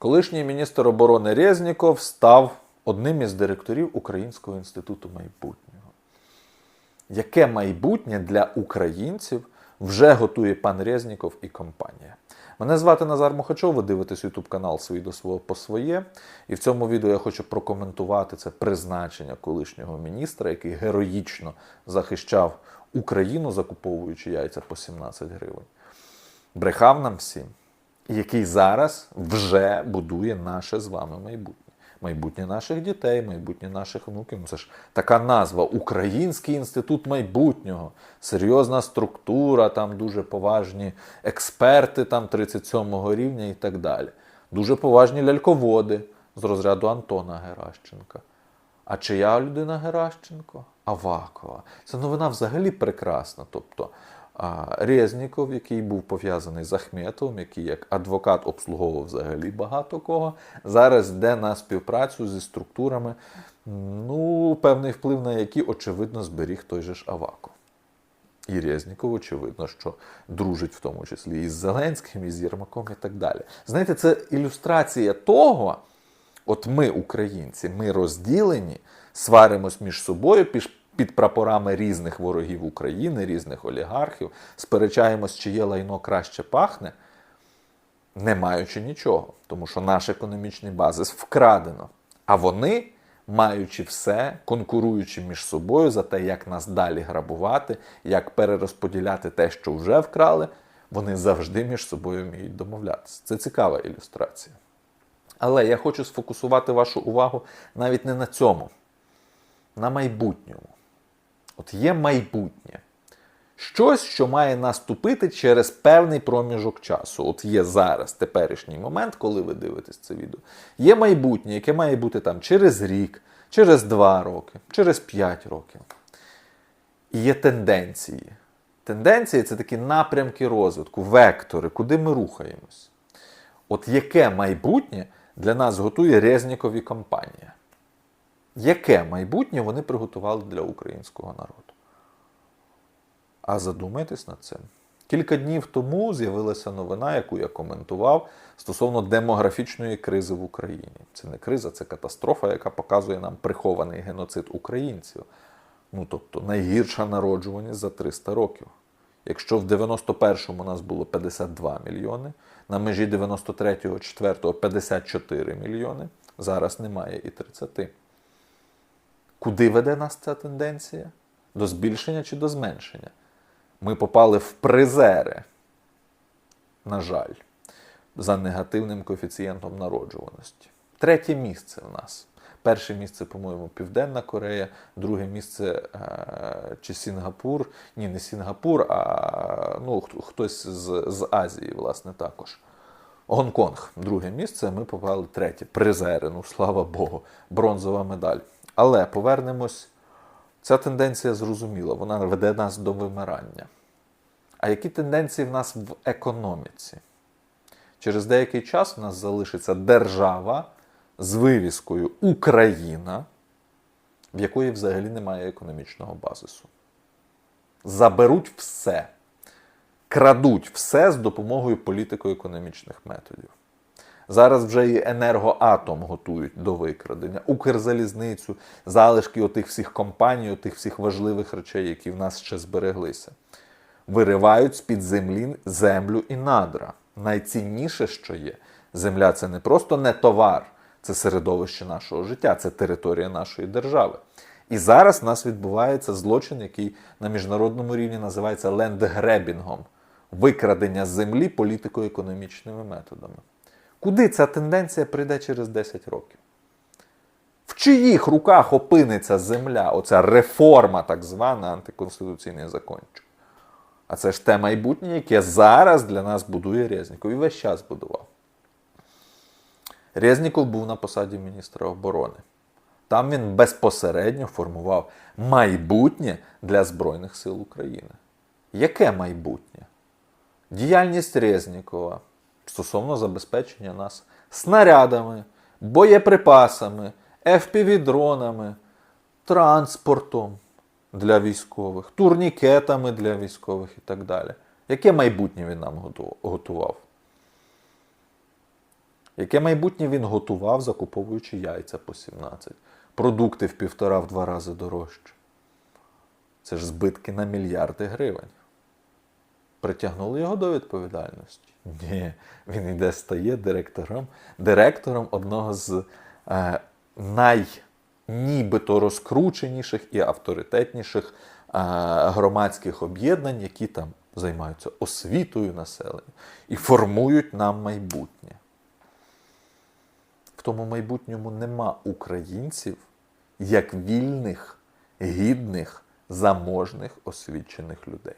Колишній міністр оборони Резніков став одним із директорів Українського інституту майбутнього. Яке майбутнє для українців вже готує пан Резніков і компанія? Мене звати Назар Мухачов, ви дивитесь YouTube канал «Свій до свого по своє. І в цьому відео я хочу прокоментувати це призначення колишнього міністра, який героїчно захищав Україну, закуповуючи яйця по 17 гривень. Брехав нам всім, який зараз вже будує наше з вами майбутнє. Майбутнє наших дітей, майбутнє наших внуків. Ну, Це ж така назва Український інститут майбутнього. Серйозна структура, там дуже поважні експерти там 37-го рівня і так далі. Дуже поважні ляльководи з розряду Антона Геращенка. А чия людина Геращенко? Авакова. Це новина взагалі прекрасна. Тобто Резніков, який був пов'язаний з Ахметовим, який як адвокат обслуговував взагалі багато кого, зараз йде на співпрацю зі структурами, ну, певний вплив на які, очевидно, зберіг той же ж Аваков. І Резніков, очевидно, що дружить в тому числі і з Зеленським, і з Єрмаком, і так далі. Знаєте, це ілюстрація того, от ми, українці, ми розділені, сваримось між собою під, прапорами різних ворогів України, різних олігархів, сперечаємось, чиє лайно краще пахне, не маючи нічого, тому що наш економічний базис вкрадено. А вони, маючи все, конкуруючи між собою за те, як нас далі грабувати, як перерозподіляти те, що вже вкрали, вони завжди між собою вміють домовлятися. Це цікава ілюстрація. Але я хочу сфокусувати вашу увагу навіть не на цьому, на майбутньому. От є майбутнє. Щось, що має наступити через певний проміжок часу. От є зараз теперішній момент, коли ви дивитесь це відео. Є майбутнє, яке має бути там через рік, через два роки, через п'ять років. І є тенденції. Тенденції це такі напрямки розвитку, вектори, куди ми рухаємось. От яке майбутнє для нас готує Резнікові компанія? Яке майбутнє вони приготували для українського народу? А задумайтесь над цим. Кілька днів тому з'явилася новина, яку я коментував стосовно демографічної кризи в Україні. Це не криза, це катастрофа, яка показує нам прихований геноцид українців. Ну тобто найгірша народжуваність за 300 років. Якщо в 91-му у нас було 52 мільйони, на межі 93-го, 4-го 54 мільйони, зараз немає і 30. Куди веде нас ця тенденція? До збільшення чи до зменшення? Ми попали в призери, на жаль, за негативним коефіцієнтом народжуваності. Третє місце в нас. Перше місце, по-моєму, Південна Корея, друге місце е, чи Сінгапур. Ні, не Сінгапур, а ну, хтось з, з Азії, власне, також. Гонконг, друге місце, ми попали третє. Призери, ну слава Богу, бронзова медаль. Але повернемось. Ця тенденція зрозуміла, вона веде нас до вимирання. А які тенденції в нас в економіці? Через деякий час в нас залишиться держава з вивіскою Україна, в якої взагалі немає економічного базису. Заберуть все, крадуть все з допомогою політико-економічних методів. Зараз вже і енергоатом готують до викрадення, Укрзалізницю, залишки отих всіх компаній, отих всіх важливих речей, які в нас ще збереглися. Виривають з-під землі землю і надра. Найцінніше, що є, земля це не просто не товар, це середовище нашого життя, це територія нашої держави. І зараз в нас відбувається злочин, який на міжнародному рівні називається лендгребінгом викрадення землі політико-економічними методами. Куди ця тенденція прийде через 10 років? В чиїх руках опиниться земля, оця реформа, так звана антиконституційний закончик? А це ж те майбутнє, яке зараз для нас будує Резніков і весь час будував. Резніков був на посаді міністра оборони. Там він безпосередньо формував майбутнє для Збройних сил України. Яке майбутнє? Діяльність Резнікова стосовно забезпечення нас снарядами, боєприпасами, FPV-дронами, транспортом для військових, турнікетами для військових і так далі. Яке майбутнє він нам готував? Яке майбутнє він готував, закуповуючи яйця по 17, продукти в півтора-два рази дорожче. Це ж збитки на мільярди гривень. Притягнули його до відповідальності? Ні, він йде стає директором, директором одного з е, най нібито розкрученіших і авторитетніших е, громадських об'єднань, які там займаються освітою населення і формують нам майбутнє. В тому майбутньому нема українців як вільних, гідних, заможних, освічених людей.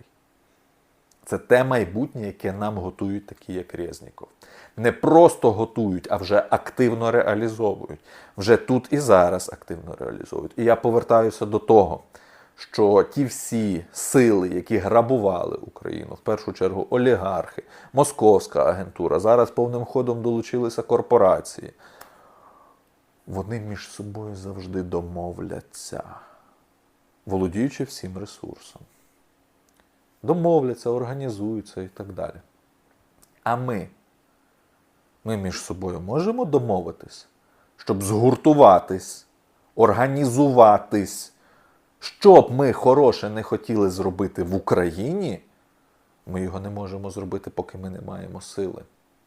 Це те майбутнє, яке нам готують такі, як Резніков. Не просто готують, а вже активно реалізовують. Вже тут і зараз активно реалізовують. І я повертаюся до того, що ті всі сили, які грабували Україну, в першу чергу олігархи, московська агентура, зараз повним ходом долучилися корпорації. Вони між собою завжди домовляться, володіючи всім ресурсом домовляться, організуються і так далі. А ми, ми між собою можемо домовитись, щоб згуртуватись, організуватись, що б ми хороше не хотіли зробити в Україні, ми його не можемо зробити, поки ми не маємо сили.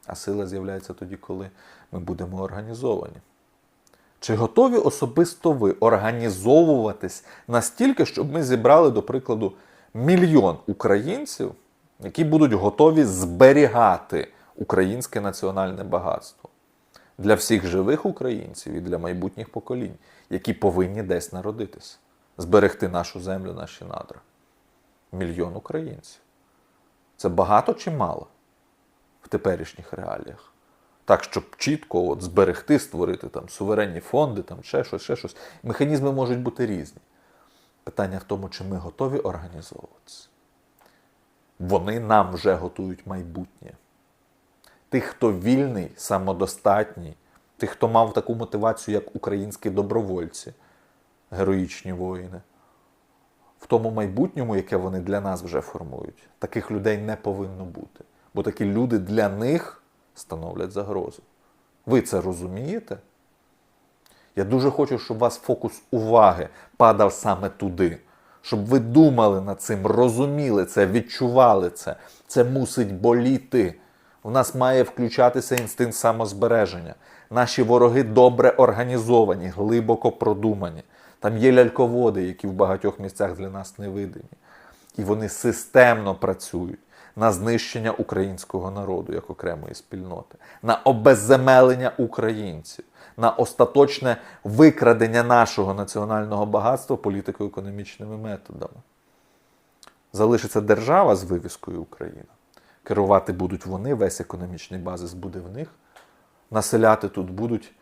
А сила з'являється тоді, коли ми будемо організовані. Чи готові особисто ви організовуватись настільки, щоб ми зібрали, до прикладу, мільйон українців, які будуть готові зберігати українське національне багатство для всіх живих українців і для майбутніх поколінь, які повинні десь народитися, зберегти нашу землю, наші надра. Мільйон українців. Це багато чи мало в теперішніх реаліях? Так, щоб чітко от, зберегти, створити там суверенні фонди, там ще щось, ще щось. Механізми можуть бути різні. Питання в тому, чи ми готові організовуватися. Вони нам вже готують майбутнє. Тих, хто вільний, самодостатній, тих, хто мав таку мотивацію, як українські добровольці, героїчні воїни. В тому майбутньому, яке вони для нас вже формують, таких людей не повинно бути. Бо такі люди для них становлять загрозу. Ви це розумієте? Я дуже хочу, щоб у вас фокус уваги падав саме туди. Щоб ви думали над цим, розуміли це, відчували це. Це мусить боліти. У нас має включатися інстинкт самозбереження. Наші вороги добре організовані, глибоко продумані. Там є ляльководи, які в багатьох місцях для нас невидимі. І вони системно працюють на знищення українського народу як окремої спільноти, на обезземелення українців, на остаточне викрадення нашого національного багатства політико-економічними методами. Залишиться держава з вивіскою Україна. Керувати будуть вони, весь економічний базис буде в них. Населяти тут будуть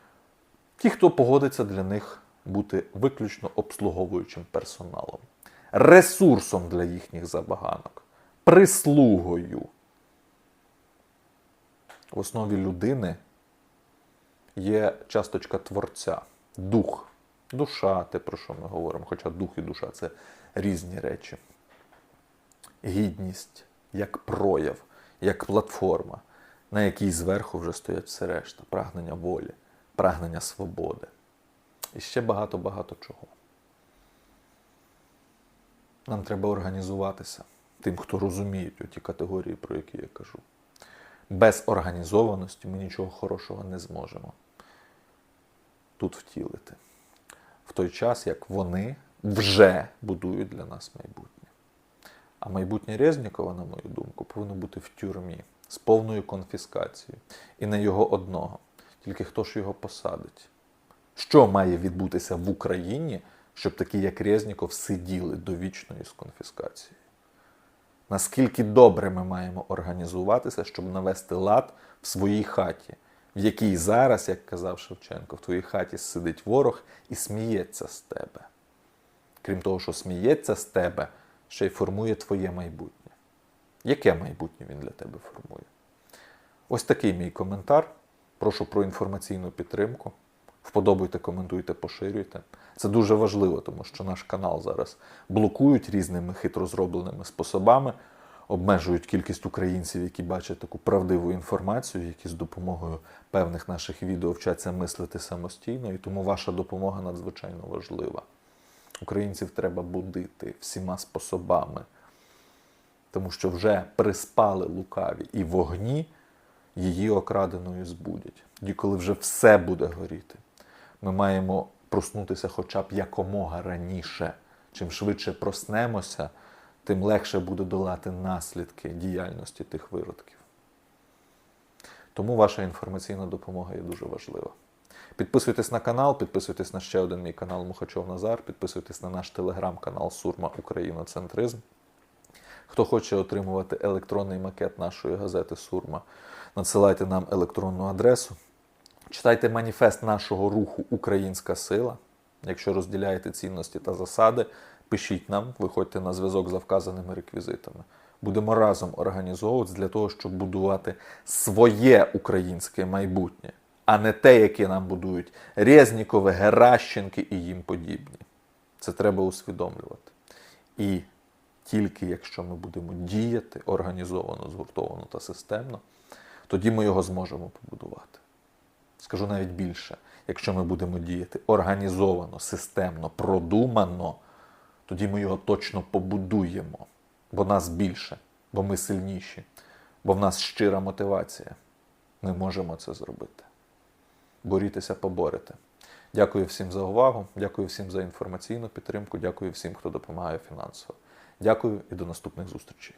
ті, хто погодиться для них бути виключно обслуговуючим персоналом, ресурсом для їхніх забаганок, прислугою. В основі людини є часточка творця, дух, душа, те, про що ми говоримо, хоча дух і душа це різні речі. Гідність як прояв, як платформа, на якій зверху вже стоять все решта, прагнення волі, прагнення свободи. І ще багато-багато чого. Нам треба організуватися тим, хто розуміє ті категорії, про які я кажу. Без організованості ми нічого хорошого не зможемо тут втілити. В той час, як вони вже будують для нас майбутнє. А майбутнє Резнікова, на мою думку, повинно бути в тюрмі з повною конфіскацією. І не його одного. Тільки хто ж його посадить? Що має відбутися в Україні, щоб такі, як Резніков, сиділи довічною з конфіскацією? Наскільки добре ми маємо організуватися, щоб навести лад в своїй хаті, в якій зараз, як казав Шевченко, в твоїй хаті сидить ворог і сміється з тебе. Крім того, що сміється з тебе, ще й формує твоє майбутнє. Яке майбутнє він для тебе формує? Ось такий мій коментар. Прошу про інформаційну підтримку. Вподобайте, коментуйте, поширюйте. Це дуже важливо, тому що наш канал зараз блокують різними хитро зробленими способами. обмежують кількість українців, які бачать таку правдиву інформацію, які з допомогою певних наших відео вчаться мислити самостійно, і тому ваша допомога надзвичайно важлива. Українців треба будити всіма способами, тому що вже приспали лукаві і вогні її окраденою збудять. Тоді, коли вже все буде горіти, ми маємо проснутися хоча б якомога раніше. Чим швидше проснемося, тим легше буде долати наслідки діяльності тих виродків. Тому ваша інформаційна допомога є дуже важлива. Підписуйтесь на канал, підписуйтесь на ще один мій канал Мухачов Назар, підписуйтесь на наш телеграм-канал Сурма Україноцентризм. Хто хоче отримувати електронний макет нашої газети Сурма, надсилайте нам електронну адресу. Читайте маніфест нашого руху Українська сила. Якщо розділяєте цінності та засади, пишіть нам, виходьте на зв'язок за вказаними реквізитами. Будемо разом організовуватися для того, щоб будувати своє українське майбутнє, а не те, яке нам будують Резнікови, Геращенки і їм подібні. Це треба усвідомлювати. І тільки якщо ми будемо діяти організовано, згуртовано та системно, тоді ми його зможемо побудувати. Скажу навіть більше, якщо ми будемо діяти організовано, системно, продумано, тоді ми його точно побудуємо, бо нас більше, бо ми сильніші, бо в нас щира мотивація. Ми можемо це зробити. Борітеся, поборете. Дякую всім за увагу, дякую всім за інформаційну підтримку, дякую всім, хто допомагає фінансово. Дякую і до наступних зустрічей.